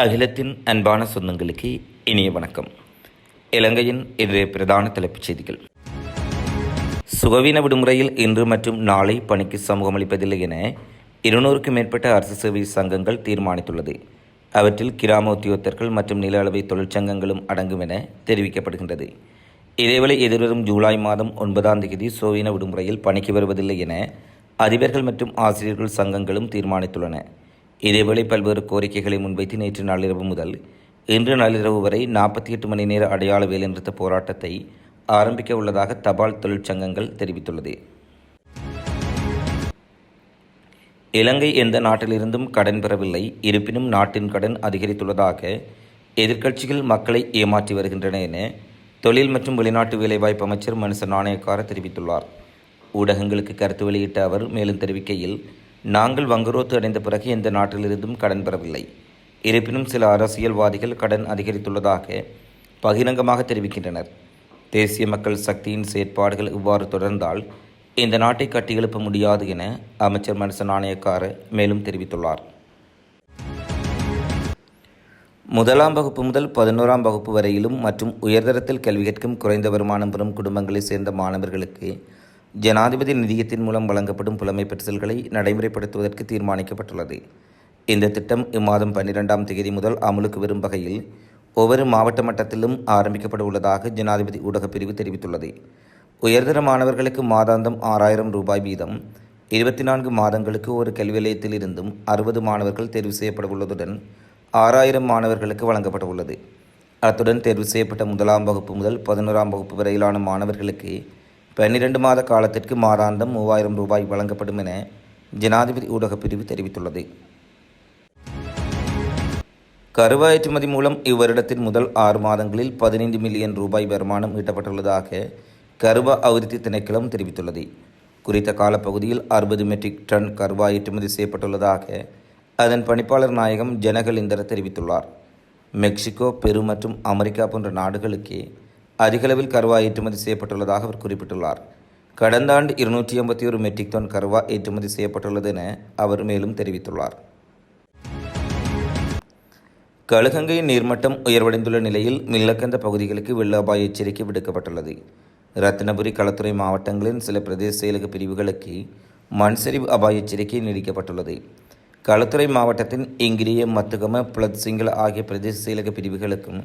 அகிலத்தின் அன்பான சொந்தங்களுக்கு இனிய வணக்கம். இலங்கையின் இன்றைய பிரதான தலைப்புச் செய்திகள். சுகவீன விடுமுறையில் இன்று மற்றும் நாளை பணிக்கு சமூகமளிப்பதில்லை என இருநூறுக்கும் மேற்பட்ட அரசு சேவை சங்கங்கள் தீர்மானித்துள்ளது. அவற்றில் கிராம உத்தியோகத்தர்கள் மற்றும் நில அளவை தொழிற்சங்கங்களும் அடங்கும் என தெரிவிக்கப்படுகின்றது. இதேவேளை எதிர்வரும் ஜூலை மாதம் ஒன்பதாம் தேதி சுகவீன விடுமுறையில் பணிக்கு வருவதில்லை என அதிபர்கள் மற்றும் ஆசிரியர்கள் சங்கங்களும் தீர்மானித்துள்ளன. இதேவேளை பல்வேறு கோரிக்கைகளை முன்வைத்து நேற்று நள்ளிரவு முதல் இன்று நள்ளிரவு வரை நாற்பத்தி எட்டு மணி நேர அடையாள வேலைநிறுத்த போராட்டத்தை ஆரம்பிக்க உள்ளதாக தபால் தொழிற்சங்கங்கள் தெரிவித்துள்ளது. இலங்கை எந்த நாட்டிலிருந்தும் கடன் பெறவில்லை. இருப்பினும் நாட்டின் கடன் அதிகரித்துள்ளதாக எதிர்க்கட்சிகள் மக்களை ஏமாற்றி வருகின்றன என தொழில் மற்றும் வெளிநாட்டு வேலைவாய்ப்பு அமைச்சர் மனுச நாணயக்கார தெரிவித்துள்ளார். ஊடகங்களுக்கு கருத்து வெளியிட்ட அவர் மேலும் தெரிவிக்கையில் நாங்கள் வங்குரோத்து அடைந்த பிறகு எந்த நாட்டிலிருந்தும் கடன் பெறவில்லை. இருப்பினும் சில அரசியல்வாதிகள் கடன் அதிகரித்துள்ளதாக பகிரங்கமாக தெரிவிக்கின்றனர். தேசிய மக்கள் சக்தியின் செயற்பாடுகள் இவ்வாறு தொடர்ந்தால் இந்த நாட்டை கட்டியெழுப்ப முடியாது என அமைச்சர் மனுஷ நாணயக்கார மேலும் தெரிவித்துள்ளார். முதலாம் வகுப்பு முதல் பதினோராம் வகுப்பு வரையிலும் மற்றும் உயர்தரத்தில் கல்வி கற்கும் குறைந்த வருமானம் பெறும் குடும்பங்களைச் சேர்ந்த மாணவர்களுக்கு ஜனாதிபதி நிதியத்தின் மூலம் வழங்கப்படும் புலமை நடைமுறைப்படுத்துவதற்கு தீர்மானிக்கப்பட்டுள்ளது. இந்த திட்டம் இம்மாதம் பன்னிரெண்டாம் தேதி முதல் அமலுக்கு வரும் வகையில் ஒவ்வொரு மாவட்ட மட்டத்திலும் ஆரம்பிக்கப்பட உள்ளதாக ஜனாதிபதி ஊடகப் பிரிவு தெரிவித்துள்ளது. உயர்தர மாணவர்களுக்கு மாதாந்தம் ஆறாயிரம் ரூபாய் வீதம் இருபத்தி நான்கு மாதங்களுக்கு ஒரு கல்வி நிலையத்தில் இருந்தும் அறுபது மாணவர்கள் தேர்வு செய்யப்பட உள்ளதுடன் ஆறாயிரம் மாணவர்களுக்கு வழங்கப்பட உள்ளது. அத்துடன் தேர்வு செய்யப்பட்ட முதலாம் வகுப்பு முதல் பதினோராம் வகுப்பு வரையிலான மாணவர்களுக்கு பன்னிரண்டு மாத காலத்திற்கு மாதாந்தம் மூவாயிரம் ரூபாய் வழங்கப்படும் என ஜனாதிபதி ஊடகப் பிரிவு தெரிவித்துள்ளது. கருவா ஏற்றுமதி மூலம் இவ்வருடத்தின் முதல் ஆறு மாதங்களில் பதினைந்து மில்லியன் ரூபாய் வருமானம் ஈட்டப்பட்டுள்ளதாக கருவா அபிவிருத்தி திணைக்களம் தெரிவித்துள்ளது. குறித்த காலப்பகுதியில் அறுபது மெட்ரிக் டன் கருவா ஏற்றுமதி செய்யப்பட்டுள்ளதாக அதன் பணிப்பாளர் நாயகம் ஜனகலிந்தர தெரிவித்துள்ளார். மெக்சிகோ பெரு மற்றும் அமெரிக்கா போன்ற நாடுகளுக்கு அதிகளவில் கருவா ஏற்றுமதி செய்யப்பட்டுள்ளதாக அவர் குறிப்பிட்டுள்ளார். கடந்த ஆண்டு இருநூற்றி ஐம்பத்தி ஒரு மெட்ரிக் டன் கருவா ஏற்றுமதி செய்யப்பட்டுள்ளது என அவர் மேலும் தெரிவித்துள்ளார். கழுகங்கை நீர்மட்டம் உயர்வடைந்துள்ள நிலையில் மில்லக்கந்த பகுதிகளுக்கு வெள்ள அபாய எச்சரிக்கை விடுக்கப்பட்டுள்ளது. ரத்தினபுரி களத்துறை மாவட்டங்களின் சில பிரதேச செயலக பிரிவுகளுக்கு மண் சரிவு அபாய எச்சரிக்கை நீடிக்கப்பட்டுள்ளது. களத்துறை மாவட்டத்தின் இங்கிரிய மத்துகம புலத் சிங்கள ஆகிய பிரதேச செயலக பிரிவுகளுக்கும்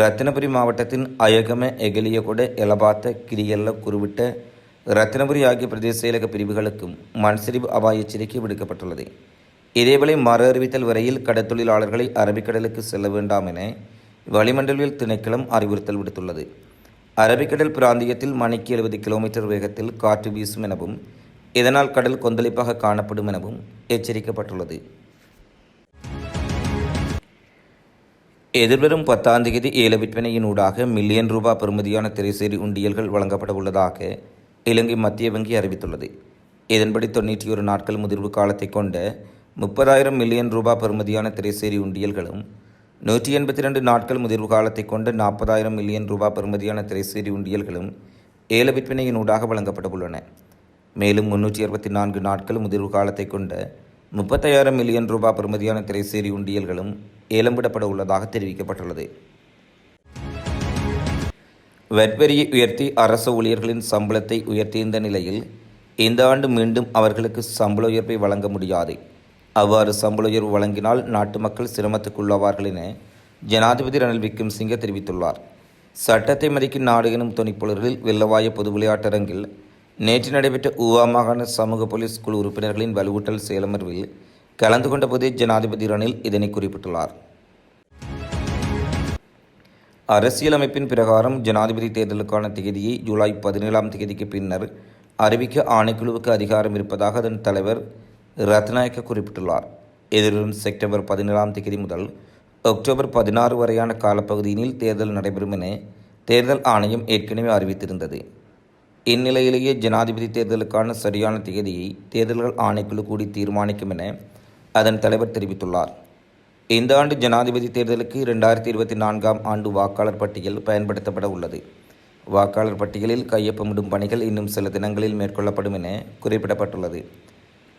ரத்தினபுரி மாவட்டத்தின் அயகம எகலியகொட எலபாத்த கிரியல்ல குருவிட்ட ரத்தினபுரி ஆகிய பிரதேச செயலக பிரிவுகளுக்கும் மண்சரிவு அபாய எச்சரிக்கை விடுக்கப்பட்டுள்ளது. இதேவேளை மறு அறிவித்தல் வரையில் கடற்தொழிலாளர்களை அரபிக்கடலுக்கு செல்ல வேண்டாம் என வளிமண்டலில் திணைக்களம் அறிவுறுத்தல் விடுத்துள்ளது. அரபிக்கடல் பிராந்தியத்தில் மணிக்கு எழுபது கிலோமீட்டர் வேகத்தில் காற்று வீசும் எனவும் இதனால் கடல் கொந்தளிப்பாக காணப்படும் எனவும் எச்சரிக்கப்பட்டுள்ளது. எதிர்வரும் பத்தாம் தேதி ஏல விற்பனையின் ஊடாக மில்லியன் ரூபாய் பெறுமதியான திரைசேரி உண்டியல்கள் வழங்கப்பட உள்ளதாக இலங்கை மத்திய வங்கி அறிவித்துள்ளது. இதன்படி தொண்ணூற்றி ஒரு நாட்கள் முதிர்வு காலத்தை கொண்ட முப்பதாயிரம் மில்லியன் ரூபாய் பெறுமதியான திரைசேரி உண்டியல்களும் நூற்றி எண்பத்தி ரெண்டு நாட்கள் முதிர்வு காலத்தை கொண்ட நாற்பதாயிரம் மில்லியன் ரூபாய் பெறுமதியான திரைசேரி உண்டியல்களும் ஏல விற்பனையின் ஊடாக வழங்கப்பட உள்ளன. மேலும் முன்னூற்றி அறுபத்தி நான்கு நாட்கள் முதிர்வு காலத்தை கொண்ட முப்பத்தையாயிரம் மில்லியன் ரூபாய் பெறுமதியான திரைசேரி உண்டியல்களும் ஏலம்பிடப்பட உள்ளதாக தெரிவிக்கப்பட்டுள்ளது. வெட்வரியை உயர்த்தி அரசு ஊழியர்களின் சம்பளத்தை உயர்த்தியிருந்த நிலையில் இந்த ஆண்டு மீண்டும் அவர்களுக்கு சம்பள உயர்வை வழங்க முடியாது. அவ்வாறு சம்பள உயர்வு வழங்கினால் நாட்டு மக்கள் சிரமத்துக்குள்ளாவார்கள் என ஜனாதிபதி ரணில் விக்ரம் சிங்க தெரிவித்துள்ளார். சட்டத்தை மதிக்கும் நாடு எனும் துணிப்பொருளில் வெள்ளவாய பொது விளையாட்டரங்கில் நேற்று நடைபெற்ற ஊவா மாகாண சமூக போலீஸ் குழு உறுப்பினர்களின் வலுவூட்டல் செயலமர்வில் கலந்து கொண்ட ஜனாதிபதி ரணில் இதனை குறிப்பிட்டுள்ளார். அரசியலமைப்பின் பிரகாரம் ஜனாதிபதி தேர்தலுக்கான தேதியை ஜூலை பதினேழாம் தேதிக்கு பின்னர் அறிவிக்க ஆணைக்குழுவுக்கு அதிகாரம் இருப்பதாக அதன் தலைவர் ரத்நாயக்க குறிப்பிட்டுள்ளார். எதிர்வரும் செப்டம்பர் பதினேழாம் தேதி முதல் அக்டோபர் பதினாறு வரையான காலப்பகுதியினில் தேர்தல் நடைபெறும் என தேர்தல் ஆணையம் ஏற்கனவே அறிவித்திருந்தது. இந்நிலையிலேயே ஜனாதிபதி தேர்தலுக்கான சரியான தேதியை தேர்தல்கள் ஆணைக்குழு கூடி தீர்மானிக்கும் என அதன் தலைவர் தெரிவித்துள்ளார். இந்த ஆண்டு ஜனாதிபதி தேர்தலுக்கு இரண்டாயிரத்தி இருபத்தி நான்காம் ஆண்டு வாக்காளர் பட்டியல் பயன்படுத்தப்பட உள்ளது. வாக்காளர் பட்டியலில் கையொப்பமிடும் பணிகள் இன்னும் சில தினங்களில் மேற்கொள்ளப்படும் என குறிப்பிடப்பட்டுள்ளது.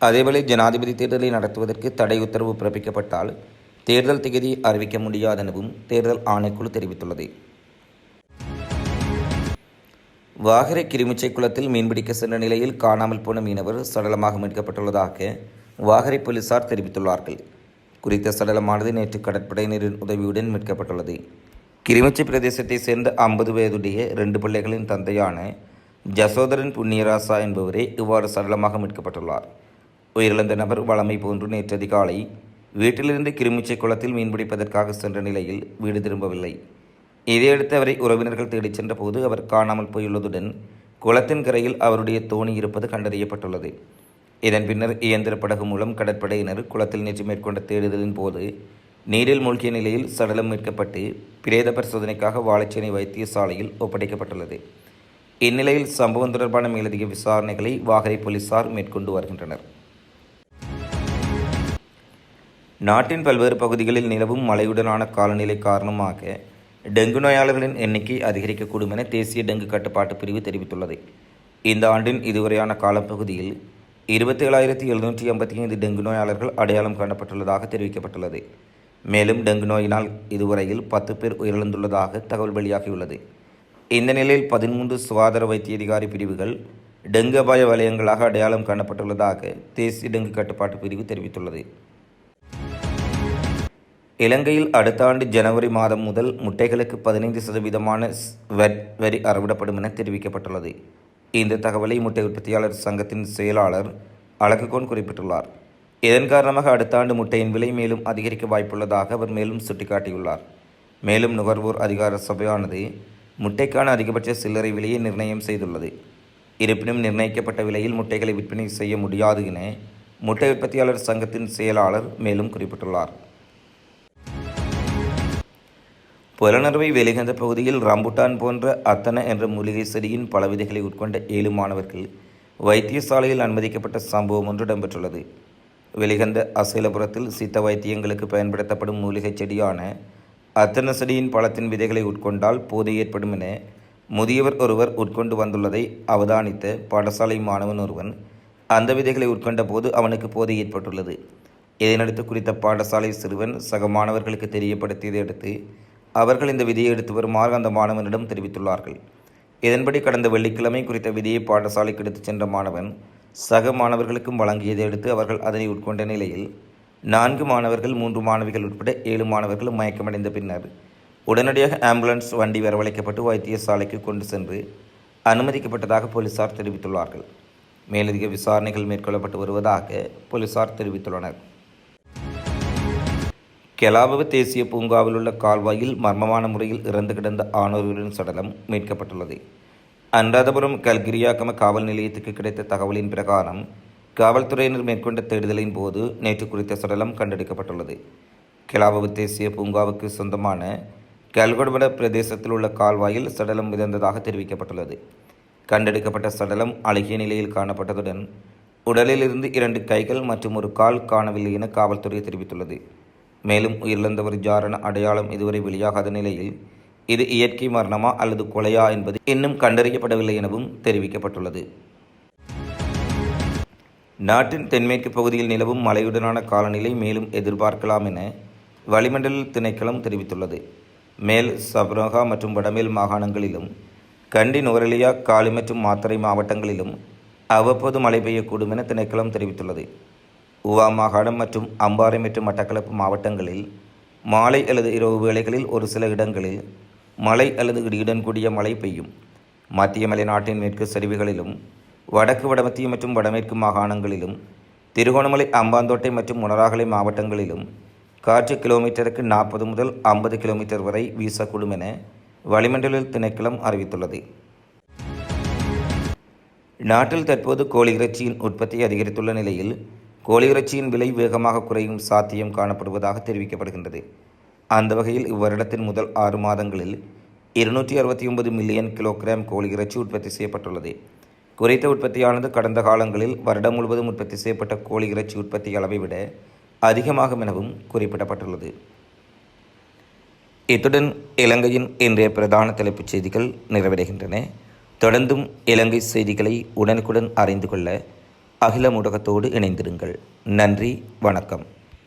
அதேவேளை ஜனாதிபதி தேர்தலை நடத்துவதற்கு தடை உத்தரவு பிறப்பிக்கப்பட்டால் தேர்தல் திகதி அறிவிக்க முடியாதெனவும் தேர்தல் ஆணைக்குழு தெரிவித்துள்ளது. வாகரை கிருமிச்சை குளத்தில் மீன்பிடிக்க சென்ற நிலையில் காணாமல் போன மீனவர் சடலமாக மீட்கப்பட்டுள்ளதாக வாகரை போலீசார் தெரிவித்துள்ளார்கள். குறித்த சடலமானது நேற்று கடற்படையினரின் உதவியுடன் மீட்கப்பட்டுள்ளது. கிருமிச்சை பிரதேசத்தைச் சேர்ந்த ஐம்பது வயதுடைய ரெண்டு பிள்ளைகளின் தந்தையான ஜசோதரன் புண்ணியராசா என்பவரே இவ்வாறு சடலமாக மீட்கப்பட்டுள்ளார். உயிரிழந்த நபர் வளமை போன்று நேற்று அதிகாலை வீட்டிலிருந்து கிருமிச்சை குளத்தில் மீன்பிடிப்பதற்காக சென்ற நிலையில் வீடு திரும்பவில்லை. இதையடுத்து அவரை உறவினர்கள் தேடிச் சென்றபோது அவர் காணாமல் போயுள்ளதுடன் குளத்தின் கரையில் அவருடைய தோணி இருப்பது கண்டறியப்பட்டுள்ளது. இதன் பின்னர் இயந்திர படகு மூலம் கடற்படையினர் குளத்தில் நேற்று மேற்கொண்ட தேடுதலின் போது நீரில் மூழ்கிய நிலையில் சடலம் மீட்கப்பட்டு பிரேத பரிசோதனைக்காக வாழைச்சேனை வைத்தியசாலையில் ஒப்படைக்கப்பட்டுள்ளது. இந்நிலையில் சம்பவம் தொடர்பான மேலதிக விசாரணைகளை வாகரை போலீசார் மேற்கொண்டு வருகின்றனர். நாட்டின் பல்வேறு பகுதிகளில் நிலவும் மழையுடனான காலநிலை காரணமாக டெங்கு நோயாளர்களின் எண்ணிக்கை அதிகரிக்கக்கூடும் என தேசிய டெங்கு கட்டுப்பாட்டு பிரிவு தெரிவித்துள்ளது. இந்த ஆண்டின் இதுவரையான காலப்பகுதியில் இருபத்தி ஏழாயிரத்தி எழுநூற்றி ஐம்பத்தி ஐந்து டெங்கு நோயாளர்கள் அடையாளம் காணப்பட்டுள்ளதாக தெரிவிக்கப்பட்டுள்ளது. மேலும் டெங்கு நோயினால் இதுவரையில் பத்து பேர் உயிரிழந்துள்ளதாக தகவல் வெளியாகியுள்ளது. இந்த நிலையில் பதிமூன்று சுகாதார வைத்திய அதிகாரி பிரிவுகள் டெங்கு அபாய வலயங்களாக அடையாளம் காணப்பட்டுள்ளதாக தேசிய டெங்கு கட்டுப்பாட்டு பிரிவு தெரிவித்துள்ளது. இலங்கையில் அடுத்த ஆண்டு ஜனவரி மாதம் முதல் முட்டைகளுக்கு பதினைந்து சதவீதமான வெட் வரி அறவிடப்படும் என தெரிவிக்கப்பட்டுள்ளது. இந்த தகவலை முட்டை உற்பத்தியாளர் சங்கத்தின் செயலாளர் அழகுகோன் குறிப்பிட்டுள்ளார். இதன் காரணமாக அடுத்த ஆண்டு முட்டையின் விலை மேலும் அதிகரிக்க வாய்ப்புள்ளதாக அவர் மேலும் சுட்டிக்காட்டியுள்ளார். மேலும் நுகர்வோர் அதிகார சபையானது முட்டைக்கான அதிகபட்ச சில்லறை விலையை நிர்ணயம் செய்துள்ளது. இருப்பினும் நிர்ணயிக்கப்பட்ட விலையில் முட்டைகளை விற்பனை செய்ய முடியாது என முட்டை உற்பத்தியாளர் சங்கத்தின் செயலாளர் மேலும் குறிப்பிட்டுள்ளார். புலனறுவை வெளிகந்த பகுதியில் ரம்புட்டான் போன்ற அத்தன என்ற மூலிகை செடியின் பல விதைகளை உட்கொண்ட ஏழு மாணவர்கள் வைத்தியசாலையில் அனுமதிக்கப்பட்ட சம்பவம் ஒன்று இடம்பெற்றுள்ளது. வெளிகந்த அசைலபுரத்தில் சித்த வைத்தியங்களுக்கு பயன்படுத்தப்படும் மூலிகை செடியான அத்தன செடியின் பழத்தின் விதைகளை உட்கொண்டால் போதை ஏற்படும் என முதியவர் ஒருவர் உட்கொண்டு வந்துள்ளதை அவதானித்த பாடசாலை மாணவன் ஒருவன் அந்த விதைகளை உட்கொண்ட போது அவனுக்கு போதை ஏற்பட்டுள்ளது. இதனடுத்து குறித்த பாடசாலை சிறுவன் சக மாணவர்களுக்கு தெரியப்படுத்தியதை அடுத்து அவர்கள் இந்த விதியை எடுத்து வருமாறு அந்த மாணவனிடம் தெரிவித்துள்ளார்கள். இதன்படி கடந்த வெள்ளிக்கிழமை குறித்த விதியை பாடசாலைக்கு எடுத்துச் சென்ற மாணவன் சக மாணவர்களுக்கும் வழங்கியதை அடுத்து அவர்கள் அதனை உட்கொண்ட நிலையில் நான்கு மாணவர்கள் மூன்று மாணவிகள் உட்பட ஏழு மாணவர்கள் மயக்கமடைந்த பின்னர் உடனடியாக ஆம்புலன்ஸ் வண்டி வரவழைக்கப்பட்டு வைத்தியசாலைக்கு கொண்டு சென்று அனுமதிக்கப்பட்டதாக போலீசார் தெரிவித்துள்ளார்கள். மேலதிக விசாரணைகள் மேற்கொள்ளப்பட்டு வருவதாக போலீசார் தெரிவித்துள்ளனர். கெலாபவ தேசிய பூங்காவில் உள்ள கால்வாயில் மர்மமான முறையில் இறந்து கிடந்த ஆணொருவரின் சடலம் மீட்கப்பட்டுள்ளது. அனுராதபுரம் கல்கிரியாக்கம காவல் நிலையத்துக்கு கிடைத்த தகவலின் பிரகாரம் காவல்துறையினர் மேற்கொண்ட தேடுதலின் போது நேற்று குறித்த சடலம் கண்டெடுக்கப்பட்டுள்ளது. கெலாபவ தேசிய பூங்காவுக்கு சொந்தமான கல்கொடபட பிரதேசத்தில் உள்ள கால்வாயில் சடலம் மிதந்ததாக தெரிவிக்கப்பட்டுள்ளது. கண்டெடுக்கப்பட்ட சடலம் அழகிய நிலையில் காணப்பட்டதுடன் உடலில் இருந்து இரண்டு கைகள் மற்றும் ஒரு கால் காணவில்லை என காவல்துறை தெரிவித்துள்ளது. மேலும் உயிரிழந்தவர் ஜாரண அடையாளம் இதுவரை வெளியாகாத நிலையில் இது இயற்கை மரணமா அல்லது கொலையா என்பது இன்னும் கண்டறியப்படவில்லை எனவும் தெரிவிக்கப்பட்டுள்ளது. நாட்டின் தென்மேற்கு பகுதியில் நிலவும் மழையுடனான காலநிலை மேலும் எதிர்பார்க்கலாம் என வளிமண்டல திணைக்களம் தெரிவித்துள்ளது. மேல் சப்ரோகா மற்றும் வடமேல் மாகாணங்களிலும் கண்டி நுவரெலியா காலி மற்றும் மாத்தறை மாவட்டங்களிலும் அவ்வப்போது மழை பெய்யக்கூடும் என திணைக்களம் தெரிவித்துள்ளது. உவா மாகாணம் மற்றும் அம்பாறை மற்றும் மட்டக்களப்பு மாவட்டங்களில் மாலை அல்லது இரவு வேளைகளில் ஒரு சில இடங்களில் மழை அல்லது இடியுடன் கூடிய மழை பெய்யும். மத்திய மலைநாட்டின் மேற்கு சரிவுகளிலும் வடக்கு வடமத்திய மற்றும் வடமேற்கு மாகாணங்களிலும் திருகோணமலை அம்பாந்தோட்டை மற்றும் முனராகலை மாவட்டங்களிலும் காற்று கிலோமீட்டருக்கு நாற்பது முதல் ஐம்பது கிலோமீட்டர் வரை வீசக்கூடும் என வளிமண்டல திணைக்களம் அறிவித்துள்ளது. நாட்டில் தற்போது கோழி இறைச்சியின் உற்பத்தி அதிகரித்துள்ள நிலையில் கோழி இறைச்சியின் விலை வேகமாக குறையும் சாத்தியம் காணப்படுவதாக தெரிவிக்கப்படுகின்றது. அந்த வகையில் இவ்வருடத்தின் முதல் ஆறு மாதங்களில் இருநூற்றி அறுபத்தி ஒன்பது மில்லியன் கிலோகிராம் கோழி இறைச்சி உற்பத்தி செய்யப்பட்டுள்ளது. குறைத்த உற்பத்தியானது கடந்த காலங்களில் வருடம் முழுவதும் உற்பத்தி செய்யப்பட்ட கோழி இறைச்சி உற்பத்தி அளவை விட அதிகமாகும் எனவும் குறிப்பிடப்பட்டுள்ளது. இத்துடன் இலங்கையின் இன்றைய பிரதான தலைப்புச் செய்திகள் நிறைவடைகின்றன. தொடர்ந்தும் இலங்கை செய்திகளை உடனுக்குடன் அறிந்து கொள்ள அகில ஊடகத்தோடு இணைந்திருங்கள். நன்றி வணக்கம்.